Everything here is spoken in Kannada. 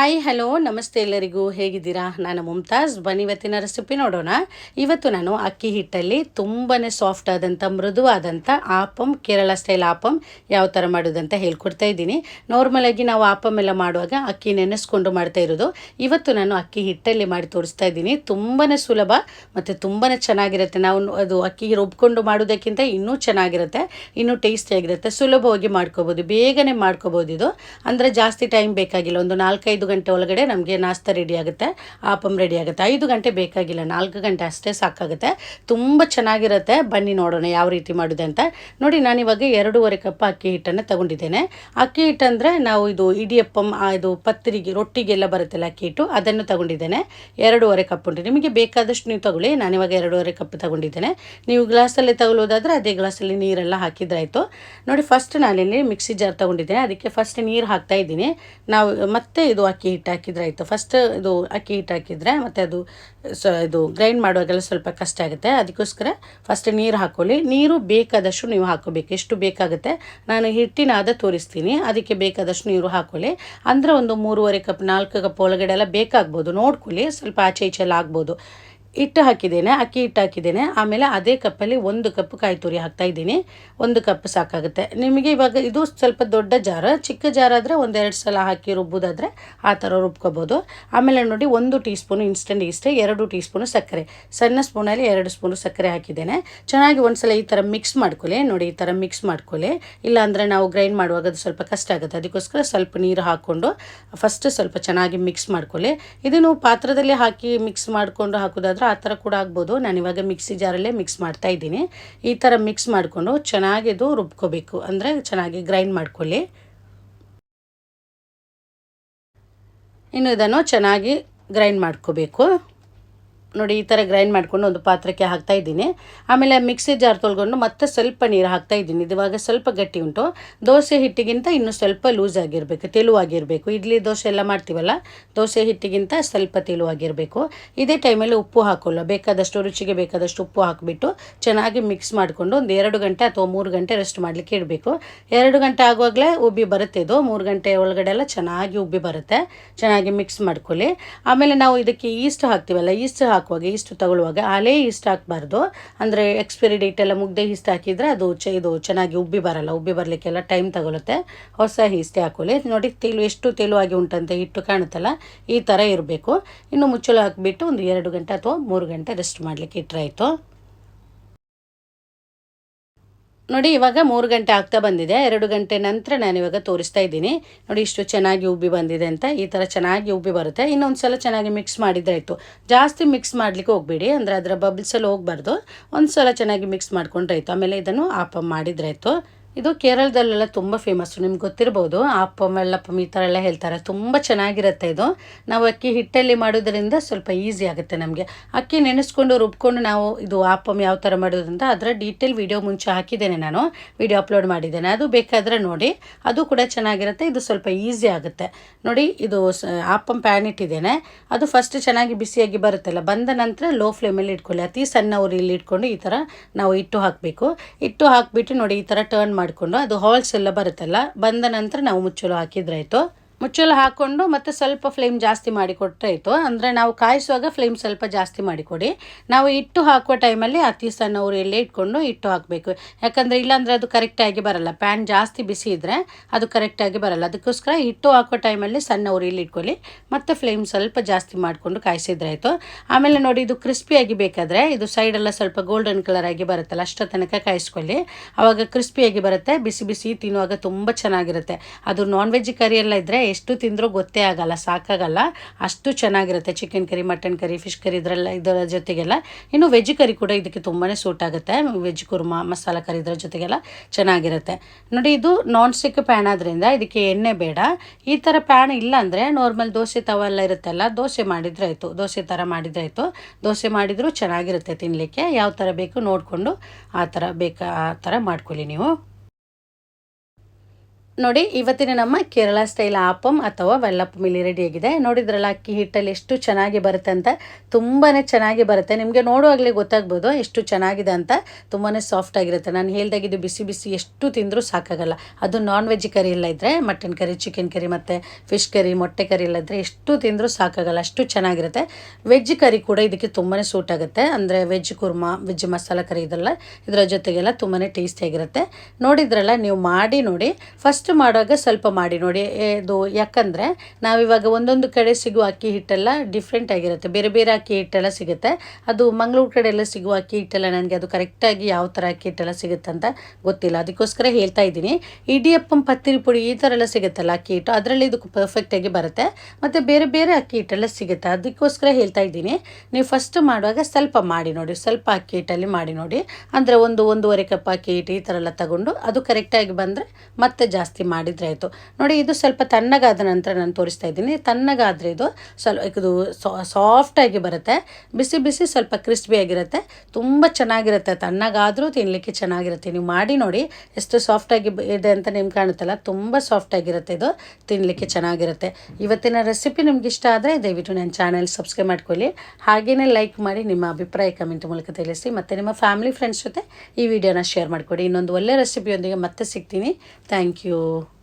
ಹಾಯ್ ಹಲೋ ನಮಸ್ತೆ ಎಲ್ಲರಿಗೂ. ಹೇಗಿದ್ದೀರಾ? ನಾನು ಮುಮ್ತಾಜ್ ಬನ್ನಿ ಇವತ್ತಿನ ರೆಸಿಪಿ ನೋಡೋಣ. ಇವತ್ತು ನಾನು ಅಕ್ಕಿ ಹಿಟ್ಟಲ್ಲಿ ತುಂಬಾ ಸಾಫ್ಟ್ ಆದಂಥ ಮೃದುವಾದಂಥ ಆಪಮ್, ಕೇರಳ ಸ್ಟೈಲ್ ಆಪಮ್ ಯಾವ ಥರ ಮಾಡೋದಂತ ಹೇಳ್ಕೊಡ್ತಾ ಇದ್ದೀನಿ. ನಾರ್ಮಲಾಗಿ ನಾವು ಆಪಮ್ ಎಲ್ಲ ಮಾಡುವಾಗ ಅಕ್ಕಿ ನೆನೆಸ್ಕೊಂಡು ಮಾಡ್ತಾ ಇರೋದು. ಇವತ್ತು ನಾನು ಅಕ್ಕಿ ಹಿಟ್ಟಲ್ಲಿ ಮಾಡಿ ತೋರಿಸ್ತಾ ಇದ್ದೀನಿ. ತುಂಬಾ ಸುಲಭ ಮತ್ತು ತುಂಬಾ ಚೆನ್ನಾಗಿರುತ್ತೆ. ನಾವು ಅದು ಅಕ್ಕಿ ರುಬ್ಕೊಂಡು ಮಾಡೋದಕ್ಕಿಂತ ಇನ್ನೂ ಚೆನ್ನಾಗಿರುತ್ತೆ, ಇನ್ನೂ ಟೇಸ್ಟಿಯಾಗಿರುತ್ತೆ ಸುಲಭವಾಗಿ ಮಾಡ್ಕೋಬೋದು. ಬೇಗನೆ ಮಾಡ್ಕೋಬೋದು ಇದು. ಅಂದರೆ ಜಾಸ್ತಿ ಟೈಮ್ ಬೇಕಾಗಿಲ್ಲ. ಒಂದು ನಾಲ್ಕೈದು ಗಂಟೆ ಒಳಗಡೆ ನಮಗೆ ನಾಷ್ಟ ರೆಡಿ ಆಗುತ್ತೆ, ಆಪಮ್ ರೆಡಿ ಆಗುತ್ತೆ. ಐದು ಗಂಟೆ ಬೇಕಾಗಿಲ್ಲ, ನಾಲ್ಕು ಗಂಟೆ ಅಷ್ಟೇ ಸಾಕಾಗುತ್ತೆ. ತುಂಬ ಚೆನ್ನಾಗಿರುತ್ತೆ. ಬನ್ನಿ ನೋಡೋಣ ಯಾವ ರೀತಿ ಮಾಡಿದೆ ಅಂತ. ನೋಡಿ ಇವಾಗ ಎರಡೂವರೆ ಕಪ್ ಅಕ್ಕಿ ಹಿಟ್ಟನ್ನು ತಗೊಂಡಿದ್ದೇನೆ. ಅಕ್ಕಿ ಹಿಟ್ಟು ಅಂದರೆ ನಾವು ಇದು ಇಡಿಯಪ್ಪಂ ಇದು ಪತ್ರಿಗೆ, ರೊಟ್ಟಿಗೆಲ್ಲ ಬರುತ್ತಲ್ಲ ಅಕ್ಕಿ ಹಿಟ್ಟು, ಅದನ್ನು ತಗೊಂಡಿದ್ದೇನೆ. ಎರಡೂವರೆ ಕಪ್ ಉಂಟು. ನಿಮಗೆ ಬೇಕಾದಷ್ಟು ನೀವು ತಗೊಳ್ಳಿ. ನಾನು ಇವಾಗ ಎರಡೂವರೆ ಕಪ್ ತಗೊಂಡಿದ್ದೇನೆ. ನೀವು ಗ್ಲಾಸಲ್ಲಿ ತಗೊಳ್ಳೋದಾದರೆ ಅದೇ ಗ್ಲಾಸಲ್ಲಿ ನೀರೆಲ್ಲ ಹಾಕಿದ್ರಾಯಿತು. ನೋಡಿ ಫಸ್ಟ್ ನಾನಿಲ್ಲಿ ಮಿಕ್ಸಿ ಜಾರ್ ತಗೊಂಡಿದ್ದೇನೆ. ಅದಕ್ಕೆ ಫಸ್ಟ್ ನೀರು ಹಾಕ್ತಾ ಇದ್ದೀನಿ. ನಾವು ಮತ್ತೆ ಇದು ಅಕ್ಕಿ ಹಿಟ್ಟು ಹಾಕಿದ್ರೆ ಆಯಿತು. ಫಸ್ಟ್ ಇದು ಅಕ್ಕಿ ಹಿಟ್ಟು ಹಾಕಿದರೆ ಮತ್ತು ಅದು ಸ, ಇದು ಗ್ರೈಂಡ್ ಮಾಡುವಾಗೆಲ್ಲ ಸ್ವಲ್ಪ ಕಷ್ಟ ಆಗುತ್ತೆ. ಅದಕ್ಕೋಸ್ಕರ ಫಸ್ಟ್ ನೀರು ಹಾಕೊಳ್ಳಿ. ನೀರು ಬೇಕಾದಷ್ಟು ನೀವು ಹಾಕೋಬೇಕು. ಎಷ್ಟು ಬೇಕಾಗುತ್ತೆ? ನಾನು ಹಿಟ್ಟಿನ ಅದ ತೋರಿಸ್ತೀನಿ. ಅದಕ್ಕೆ ಬೇಕಾದಷ್ಟು ನೀರು ಹಾಕೊಳ್ಳಿ. ಅಂದರೆ ಒಂದು ಮೂರುವರೆ ಕಪ್, ನಾಲ್ಕು ಕಪ್ ಒಳಗಡೆ ಎಲ್ಲ ಬೇಕಾಗ್ಬೋದು. ನೋಡ್ಕೊಳ್ಳಿ. ಸ್ವಲ್ಪ ಆಚೆ ಈಚೆ ಎಲ್ಲ ಆಗ್ಬೋದು. ಹಿಟ್ಟು ಹಾಕಿದ್ದೇನೆ, ಅಕ್ಕಿ ಹಿಟ್ಟು ಹಾಕಿದ್ದೇನೆ. ಆಮೇಲೆ ಅದೇ ಕಪ್ಪಲ್ಲಿ ಒಂದು ಕಪ್ ಕಾಯಿ ತುರಿ ಹಾಕ್ತಾ ಇದ್ದೀನಿ. ಒಂದು ಕಪ್ ಸಾಕಾಗುತ್ತೆ. ನಿಮಗೆ ಇವಾಗ ಇದು ಸ್ವಲ್ಪ ದೊಡ್ಡ ಜಾರ, ಚಿಕ್ಕ ಜಾರ ಆದರೆ ಒಂದೆರಡು ಸಲ ಹಾಕಿ ರುಬ್ಬೋದಾದರೆ ಆ ಥರ ರುಬ್ಕೋಬೋದು. ಆಮೇಲೆ ನೋಡಿ ಒಂದು ಟೀ ಸ್ಪೂನು ಇನ್ಸ್ಟೆಂಟ್ ಇಷ್ಟೇ ಎರಡು ಟೀ ಸ್ಪೂನು ಸಕ್ಕರೆ. ಸಣ್ಣ ಸ್ಪೂನಲ್ಲಿ ಎರಡು ಸ್ಪೂನು ಸಕ್ಕರೆ ಹಾಕಿದ್ದೇನೆ. ಚೆನ್ನಾಗಿ ಒಂದ್ಸಲ ಈ ಥರ ಮಿಕ್ಸ್ ಮಾಡ್ಕೊಳ್ಳಿ. ನೋಡಿ ಈ ಥರ ಮಿಕ್ಸ್ ಮಾಡ್ಕೊಳ್ಳಿ. ಇಲ್ಲಾಂದರೆ ನಾವು ಗ್ರೈಂಡ್ ಮಾಡುವಾಗ ಅದು ಸ್ವಲ್ಪ ಕಷ್ಟ ಆಗುತ್ತೆ. ಅದಕ್ಕೋಸ್ಕರ ಸ್ವಲ್ಪ ನೀರು ಹಾಕ್ಕೊಂಡು ಫಸ್ಟ್ ಸ್ವಲ್ಪ ಚೆನ್ನಾಗಿ ಮಿಕ್ಸ್ ಮಾಡ್ಕೊಳ್ಳಿ. ಇದನ್ನು ಪಾತ್ರದಲ್ಲಿ ಹಾಕಿ ಮಿಕ್ಸ್ ಮಾಡಿಕೊಂಡು ಹಾಕೋದಾದ್ರೆ ಆ ಥರ ಕೂಡ ಆಗ್ಬೋದು. ನಾನು ಇವಾಗ ಮಿಕ್ಸಿ ಜಾರಲ್ಲೇ ಮಿಕ್ಸ್ ಮಾಡ್ತಾ ಇದ್ದೀನಿ. ಈ ಥರ ಮಿಕ್ಸ್ ಮಾಡಿಕೊಂಡು ಚೆನ್ನಾಗಿ ಇದು ರುಬ್ಕೋಬೇಕು. ಅಂದರೆ ಚೆನ್ನಾಗಿ ಗ್ರೈಂಡ್ ಮಾಡ್ಕೊಳ್ಳಿ. ಇನ್ನು ಇದನ್ನು ಚೆನ್ನಾಗಿ ಗ್ರೈಂಡ್ ಮಾಡ್ಕೋಬೇಕು. ನೋಡಿ, ಈ ಥರ ಗ್ರೈಂಡ್ ಮಾಡ್ಕೊಂಡು ಒಂದು ಪಾತ್ರಕ್ಕೆ ಹಾಕ್ತಾ ಇದ್ದೀನಿ. ಆಮೇಲೆ ಮಿಕ್ಸಿ ಜಾರ್ ತೊಳ್ಕೊಂಡು ಮತ್ತೆ ಸ್ವಲ್ಪ ನೀರು ಹಾಕ್ತಾ ಇದ್ದೀನಿ. ಇದು ಇವಾಗ ಸ್ವಲ್ಪ ಗಟ್ಟಿ ಉಂಟು. ದೋಸೆ ಹಿಟ್ಟಿಗಿಂತ ಇನ್ನೂ ಸ್ವಲ್ಪ ಲೂಸ್ ಆಗಿರಬೇಕು ತೆಳುವಾಗಿರಬೇಕು ಇಡ್ಲಿ, ದೋಸೆ ಎಲ್ಲ ಮಾಡ್ತೀವಲ್ಲ, ದೋಸೆ ಹಿಟ್ಟಿಗಿಂತ ಸ್ವಲ್ಪ ತೆಳುವಾಗಿರಬೇಕು ಇದೇ ಟೈಮಲ್ಲಿ ಉಪ್ಪು ಹಾಕೋಲ್ಲ ಬೇಕಾದಷ್ಟು ರುಚಿಗೆ ಬೇಕಾದಷ್ಟು ಉಪ್ಪು ಹಾಕಿಬಿಟ್ಟು ಚೆನ್ನಾಗಿ ಮಿಕ್ಸ್ ಮಾಡಿಕೊಂಡು ಒಂದು ಎರಡು ಗಂಟೆ ಅಥವಾ ಮೂರು ಗಂಟೆ ರೆಸ್ಟ್ ಮಾಡಲಿಕ್ಕೆ ಇಡಬೇಕು. ಎರಡು ಗಂಟೆ ಆಗುವಾಗಲೇ ಉಬ್ಬಿ ಬರುತ್ತೆ ಇದು. ಮೂರು ಗಂಟೆ ಒಳಗಡೆ ಎಲ್ಲ ಚೆನ್ನಾಗಿ ಉಬ್ಬಿ ಬರುತ್ತೆ. ಚೆನ್ನಾಗಿ ಮಿಕ್ಸ್ ಮಾಡ್ಕೊಳ್ಳಿ. ಆಮೇಲೆ ನಾವು ಇದಕ್ಕೆ ಈಸ್ಟ್ ಹಾಕ್ತೀವಲ್ಲ ಈಸ್ಟ್ ಹಾಕುವಾಗ ಇಷ್ಟು ತಗೊಳ್ಳುವಾಗ ಹಲೇ ಇಷ್ಟು ಹಾಕಬಾರ್ದು ಅಂದರೆ ಎಕ್ಸ್ಪೈರಿ ಡೇಟ್ ಎಲ್ಲ ಮುಗ್ದೆ ಈಸ್ಟ್ ಹಾಕಿದರೆ ಅದು ಚ ಇದು ಚೆನ್ನಾಗಿ ಉಬ್ಬಿ ಬರಲ್ಲ. ಉಬ್ಬಿ ಬರಲಿಕ್ಕೆಲ್ಲ ಟೈಮ್ ತಗೊಳುತ್ತೆ. ಹೊಸ ಇಷ್ಟೇ ಹಾಕೊಳ್ಳಿ. ನೋಡಿ ತೇಲು ಎಷ್ಟು ತೇಲುವಾಗಿ ಉಂಟಂತೆ ಹಿಟ್ಟು ಕಾಣುತ್ತಲ್ಲ, ಈ ಥರ ಇರಬೇಕು. ಇನ್ನು ಮುಚ್ಚಳ ಹಾಕಿಬಿಟ್ಟು ಒಂದು ಎರಡು ಗಂಟೆ ಅಥವಾ ಮೂರು ಗಂಟೆ ರೆಸ್ಟ್ ಮಾಡಲಿಕ್ಕೆ ಇಟ್ಟರೆ ನೋಡಿ, ಇವಾಗ ಮೂರು ಗಂಟೆ ಆಗ್ತಾ ಬಂದಿದೆ. ಎರಡು ಗಂಟೆ ನಂತರ ನಾನು ಇವಾಗ ತೋರಿಸ್ತಾ ಇದ್ದೀನಿ. ನೋಡಿ, ಇಷ್ಟು ಚೆನ್ನಾಗಿ ಉಬ್ಬಿ ಬಂದಿದೆ ಅಂತ. ಈ ಥರ ಚೆನ್ನಾಗಿ ಉಬ್ಬಿ ಬರುತ್ತೆ. ಇನ್ನೊಂದು ಸಲ ಚೆನ್ನಾಗಿ ಮಿಕ್ಸ್ ಮಾಡಿದ್ರಾಯಿತು ಜಾಸ್ತಿ ಮಿಕ್ಸ್ ಮಾಡಲಿಕ್ಕೆ ಹೋಗಬೇಡಿ. ಅಂದರೆ ಅದರ ಬಬಲ್ಸಲ್ಲಿ ಹೋಗಬಾರ್ದು. ಒಂದು ಸಲ ಚೆನ್ನಾಗಿ ಮಿಕ್ಸ್ ಮಾಡ್ಕೊಂಡ್ರೆ ಆಯಿತು ಆಮೇಲೆ ಇದನ್ನು ಆಪ ಮಾಡಿದ್ರೆ ಆಯಿತು ಇದು ಕೇರಳದಲ್ಲೆಲ್ಲ ತುಂಬ ಫೇಮಸ್ಸು ನಿಮ್ಗೆ ಗೊತ್ತಿರ್ಬೋದು ಆಪಮ್ ಎಳ್ಳಪ್ಪಮ್ ಈ ಥರ ಎಲ್ಲ ಹೇಳ್ತಾರೆ. ತುಂಬ ಚೆನ್ನಾಗಿರುತ್ತೆ ಇದು. ನಾವು ಅಕ್ಕಿ ಹಿಟ್ಟಲ್ಲಿ ಮಾಡೋದ್ರಿಂದ ಸ್ವಲ್ಪ ಈಸಿ ಆಗುತ್ತೆ ನಮಗೆ. ಅಕ್ಕಿ ನೆನೆಸ್ಕೊಂಡು, ರುಬ್ಕೊಂಡು ನಾವು ಇದು ಆಪಮ್ ಯಾವ ಥರ ಮಾಡೋದ್ರಿಂದ ಅದರ ಡೀಟೇಲ್ ವಿಡಿಯೋ ಮುಂಚೆ ಹಾಕಿದ್ದೇನೆ ನಾನು. ವಿಡಿಯೋ ಅಪ್ಲೋಡ್ ಮಾಡಿದ್ದೇನೆ. ಅದು ಬೇಕಾದರೆ ನೋಡಿ. ಅದು ಕೂಡ ಚೆನ್ನಾಗಿರುತ್ತೆ. ಇದು ಸ್ವಲ್ಪ ಈಸಿ ಆಗುತ್ತೆ. ನೋಡಿ, ಇದು ಅಪ್ಪಮ್ ಪ್ಯಾನ್ ಇಟ್ಟಿದ್ದೇನೆ. ಅದು ಫಸ್ಟ್ ಚೆನ್ನಾಗಿ ಬಿಸಿಯಾಗಿ ಬರುತ್ತಲ್ಲ, ಬಂದ ನಂತರ ಲೋ ಫ್ಲೇಮಲ್ಲಿ ಇಟ್ಕೊಳ್ಳಿ. ಅತಿ ಸಣ್ಣ ಊರಿಲ್ಲಿ ಇಟ್ಕೊಂಡು ಈ ಥರ ನಾವು ಇಟ್ಟು ಹಾಕಬೇಕು. ಇಟ್ಟು ಹಾಕಿಬಿಟ್ಟು ನೋಡಿ ಈ ಥರ ಟರ್ನ್ ಮಾಡಿಕೊಂಡು ಅದು ಹಾಲ್ಸ್ ಎಲ್ಲ ಬರುತ್ತಲ್ಲ ಬಂದ ನಂತರ ನಾವು ಮುಚ್ಚಲು ಹಾಕಿದ್ರಾಯ್ತು ಮುಚ್ಚಲು ಹಾಕ್ಕೊಂಡು ಮತ್ತೆ ಸ್ವಲ್ಪ ಫ್ಲೇಮ್ ಜಾಸ್ತಿ ಮಾಡಿ ಅಂದರೆ ನಾವು ಕಾಯಿಸುವಾಗ ಫ್ಲೇಮ್ ಸ್ವಲ್ಪ ಜಾಸ್ತಿ ಮಾಡಿಕೊಡಿ ನಾವು ಇಟ್ಟು ಹಾಕುವ ಟೈಮಲ್ಲಿ ಅತಿ ಸಣ್ಣ ಉರಿಯಲ್ಲೇ ಇಟ್ಕೊಂಡು ಇಟ್ಟು ಹಾಕಬೇಕು. ಯಾಕಂದರೆ ಇಲ್ಲಾಂದರೆ ಅದು ಕರೆಕ್ಟಾಗಿ ಬರಲ್ಲ. ಪ್ಯಾನ್ ಜಾಸ್ತಿ ಬಿಸಿ ಇದ್ದರೆ ಅದು ಕರೆಕ್ಟಾಗಿ ಬರಲ್ಲ. ಅದಕ್ಕೋಸ್ಕರ ಇಟ್ಟು ಹಾಕೋ ಟೈಮಲ್ಲಿ ಸಣ್ಣ ಉರಿಯಲ್ಲಿ ಇಟ್ಕೊಳ್ಳಿ. ಮತ್ತು ಫ್ಲೇಮ್ ಸ್ವಲ್ಪ ಜಾಸ್ತಿ ಮಾಡಿಕೊಂಡು ಕಾಯಿಸಿದ್ರಾಯಿತು ಆಮೇಲೆ ನೋಡಿ, ಇದು ಕ್ರಿಸ್ಪಿಯಾಗಿ ಬೇಕಾದರೆ ಇದು ಸೈಡೆಲ್ಲ ಸ್ವಲ್ಪ ಗೋಲ್ಡನ್ ಕಲರ್ ಆಗಿ ಬರುತ್ತಲ್ಲ ಅಷ್ಟರ ತನಕ ಕಾಯಿಸ್ಕೊಳ್ಳಿ ಆವಾಗ ಕ್ರಿಸ್ಪಿಯಾಗಿ ಬರುತ್ತೆ. ಬಿಸಿ ಬಿಸಿ ತಿನ್ನುವಾಗ ತುಂಬ ಚೆನ್ನಾಗಿರುತ್ತೆ. ಅದು ನಾನ್ ವೆಜ್ ಕರಿ ಎಲ್ಲ ಇದ್ದರೆ ಎಷ್ಟು ತಿಂದರೂ ಗೊತ್ತೇ ಆಗಲ್ಲ, ಸಾಕಾಗಲ್ಲ. ಅಷ್ಟು ಚೆನ್ನಾಗಿರುತ್ತೆ chicken curry mutton curry fish curry ಇದರೆಲ್ಲ, ಇದರ ಜೊತೆಗೆಲ್ಲ. ಇನ್ನು ವೆಜ್ ಕರಿ ಕೂಡ ಇದಕ್ಕೆ ತುಂಬಾ ಸೂಟ್ ಆಗುತ್ತೆ. ವೆಜ್ ಕುರ್ಮಾ, ಮಸಾಲ ಕರಿ ಇದರ ಜೊತೆಗೆಲ್ಲ ಚೆನ್ನಾಗಿರುತ್ತೆ. ನೋಡಿ, ಇದು ನಾನ್ ಸ್ಟಿಕ್ ಪ್ಯಾನ್ ಆದ್ದರಿಂದ ಇದಕ್ಕೆ ಎಣ್ಣೆ ಬೇಡ. ಈ ಥರ ಪ್ಯಾನ್ ಇಲ್ಲ ಅಂದರೆ ನಾರ್ಮಲ್ ದೋಸೆ ತವ ಎಲ್ಲ ಇರುತ್ತಲ್ಲ, ದೋಸೆ ಮಾಡಿದ್ರೆ ಆಯಿತು. ದೋಸೆ ಥರ ಮಾಡಿದರೆ ಆಯಿತು. ದೋಸೆ ಮಾಡಿದರೂ ಚೆನ್ನಾಗಿರುತ್ತೆ ತಿನ್ನಲಿಕ್ಕೆ ಯಾವ ಥರ ಬೇಕು ನೋಡಿಕೊಂಡು ಆ ಥರ ಬೇಕಾ, ಆ ಥರ ಮಾಡ್ಕೊಳ್ಳಿ ನೀವು. ನೋಡಿ, ಇವತ್ತಿನ ನಮ್ಮ ಕೇರಳ ಸ್ಟೈಲ್ ಆಪಮ್ ಅಥವಾ ವೆಲ್ಲಪ್ಪಮ್ ಇಲ್ಲಿ ರೆಡಿಯಾಗಿದೆ ನೋಡಿದ್ರಲ್ಲ, ಅಕ್ಕಿ ಹಿಟ್ಟಲ್ಲಿ ಎಷ್ಟು ಚೆನ್ನಾಗಿ ಬರುತ್ತೆ ಅಂತ? ತುಂಬಾ ಚೆನ್ನಾಗಿ ಬರುತ್ತೆ. ನಿಮಗೆ ನೋಡುವಾಗಲೇ ಗೊತ್ತಾಗ್ಬೋದು ಎಷ್ಟು ಚೆನ್ನಾಗಿದೆ ಅಂತ. ತುಂಬಾ ಸಾಫ್ಟ್ ಆಗಿರುತ್ತೆ. ನಾನು ಹೇಳ್ದಾಗಿದ್ದು ಬಿಸಿ ಬಿಸಿ ಎಷ್ಟು ತಿಂದರೂ ಸಾಕಾಗಲ್ಲ. ಅದು ನಾನ್ ವೆಜ್ ಕರಿ ಎಲ್ಲ ಇದ್ದರೆ ಮಟನ್ ಕರಿ ಚಿಕನ್ ಕರಿ ಮತ್ತು ಫಿಶ್ ಕರಿ ಮೊಟ್ಟೆ ಕರಿ ಎಲ್ಲ ಇದ್ದರೆ ಎಷ್ಟು ತಿಂದರೂ ಸಾಕಾಗಲ್ಲ. ಅಷ್ಟು ಚೆನ್ನಾಗಿರುತ್ತೆ. ವೆಜ್ ಕರಿ ಕೂಡ ಇದಕ್ಕೆ ತುಂಬಾ ಸೂಟ್ ಆಗುತ್ತೆ. ಅಂದರೆ veg kurma veg masala curry ಇದೆಲ್ಲ, ಇದರ ಜೊತೆಗೆಲ್ಲ ತುಂಬಾ ಟೇಸ್ಟಿಯಾಗಿರುತ್ತೆ ನೋಡಿದ್ರಲ್ಲ, ನೀವು ಮಾಡಿ ನೋಡಿ. ಫಸ್ಟ್ ಮಾಡುವಾಗ ಸ್ವಲ್ಪ ಮಾಡಿ ನೋಡಿ. ಇದು ಯಾಕಂದರೆ ನಾವಿವಾಗ ಒಂದೊಂದು ಕಡೆ ಸಿಗುವ ಅಕ್ಕಿ ಹಿಟ್ಟೆಲ್ಲ ಡಿಫ್ರೆಂಟ್ ಆಗಿರುತ್ತೆ. ಬೇರೆ ಬೇರೆ ಅಕ್ಕಿ ಹಿಟ್ಟೆಲ್ಲ ಸಿಗುತ್ತೆ. ಅದು ಮಂಗಳೂರು ಕಡೆ ಎಲ್ಲ ಸಿಗುವ ಅಕ್ಕಿ ಹಿಟ್ಟೆಲ್ಲ ನನಗೆ ಅದು ಕರೆಕ್ಟಾಗಿ ಯಾವ ಥರ ಅಕ್ಕಿ ಹಿಟ್ಟೆಲ್ಲ ಸಿಗುತ್ತೆ ಅಂತ ಗೊತ್ತಿಲ್ಲ. ಅದಕ್ಕೋಸ್ಕರ ಹೇಳ್ತಾ ಇದ್ದೀನಿ. ಇಡಿಯಪ್ಪಂ ಪತ್ತಿರಿ ಪುಡಿ ಈ ಥರ ಎಲ್ಲ ಸಿಗುತ್ತಲ್ಲ ಅಕ್ಕಿ ಹಿಟ್ಟು? ಅದರಲ್ಲಿ ಇದು ಪರ್ಫೆಕ್ಟಾಗಿ ಬರುತ್ತೆ. ಮತ್ತು ಬೇರೆ ಬೇರೆ ಅಕ್ಕಿ ಹಿಟ್ಟೆಲ್ಲ ಸಿಗುತ್ತೆ. ಅದಕ್ಕೋಸ್ಕರ ಹೇಳ್ತಾ ಇದ್ದೀನಿ. ನೀವು ಫಸ್ಟ್ ಮಾಡುವಾಗ ಸ್ವಲ್ಪ ಮಾಡಿ ನೋಡಿ. ಸ್ವಲ್ಪ ಅಕ್ಕಿ ಹಿಟ್ಟಲ್ಲಿ ಮಾಡಿ ನೋಡಿ. ಅಂದರೆ ಒಂದು ಒಂದೂವರೆ ಕಪ್ ಅಕ್ಕಿ ಹಿಟ್ಟು ಈ ಥರ ಎಲ್ಲ ತಗೊಂಡು ಅದು ಕರೆಕ್ಟಾಗಿ ಬಂದರೆ ಮತ್ತೆ ಜಾಸ್ತಿ ಮಾಡಿದರೆ ಆಯಿತು. ನೋಡಿ, ಇದು ಸ್ವಲ್ಪ ತಣ್ಣಗಾದ ನಂತರ ನಾನು ತೋರಿಸ್ತಾ ಇದ್ದೀನಿ. ತಣ್ಣಗಾದರೆ ಇದು ಸ್ವಲ್ಪ ಇದು ಸಾಫ್ಟಾಗಿ ಬರುತ್ತೆ. ಬಿಸಿ ಬಿಸಿ ಸ್ವಲ್ಪ ಕ್ರಿಸ್ಪಿ ಆಗಿರುತ್ತೆ. ತುಂಬ ಚೆನ್ನಾಗಿರುತ್ತೆ. ತಣ್ಣಗಾದರೂ ತಿನ್ನಲಿಕ್ಕೆ ಚೆನ್ನಾಗಿರುತ್ತೆ. ನೀವು ಮಾಡಿ ನೋಡಿ, ಎಷ್ಟು ಸಾಫ್ಟಾಗಿ ಇದೆ ಅಂತ ನಿಮ್ಗೆ ಕಾಣುತ್ತಲ್ಲ, ತುಂಬ ಸಾಫ್ಟಾಗಿರುತ್ತೆ ಇದು. ತಿನ್ನಲಿಕ್ಕೆ ಚೆನ್ನಾಗಿರುತ್ತೆ. ಇವತ್ತಿನ ರೆಸಿಪಿ ನಿಮ್ಗೆ ಇಷ್ಟ ಆದರೆ ದಯವಿಟ್ಟು ನನ್ನ ಚಾನಲ್ ಸಬ್ಸ್ಕ್ರೈಬ್ ಮಾಡ್ಕೊಳ್ಳಿ. ಹಾಗೆಯೇ ಲೈಕ್ ಮಾಡಿ ನಿಮ್ಮ ಅಭಿಪ್ರಾಯ ಕಮೆಂಟ್ ಮೂಲಕ ತಿಳಿಸಿ. ಮತ್ತು ನಿಮ್ಮ ಫ್ಯಾಮಿಲಿ ಫ್ರೆಂಡ್ಸ್ ಜೊತೆ ಈ ವಿಡಿಯೋನ ಶೇರ್ ಮಾಡಿಕೊಡಿ. ಇನ್ನೊಂದು ಒಳ್ಳೆ ರೆಸಿಪಿಯೊಂದಿಗೆ ಮತ್ತೆ ಸಿಗ್ತೀನಿ. Thank you you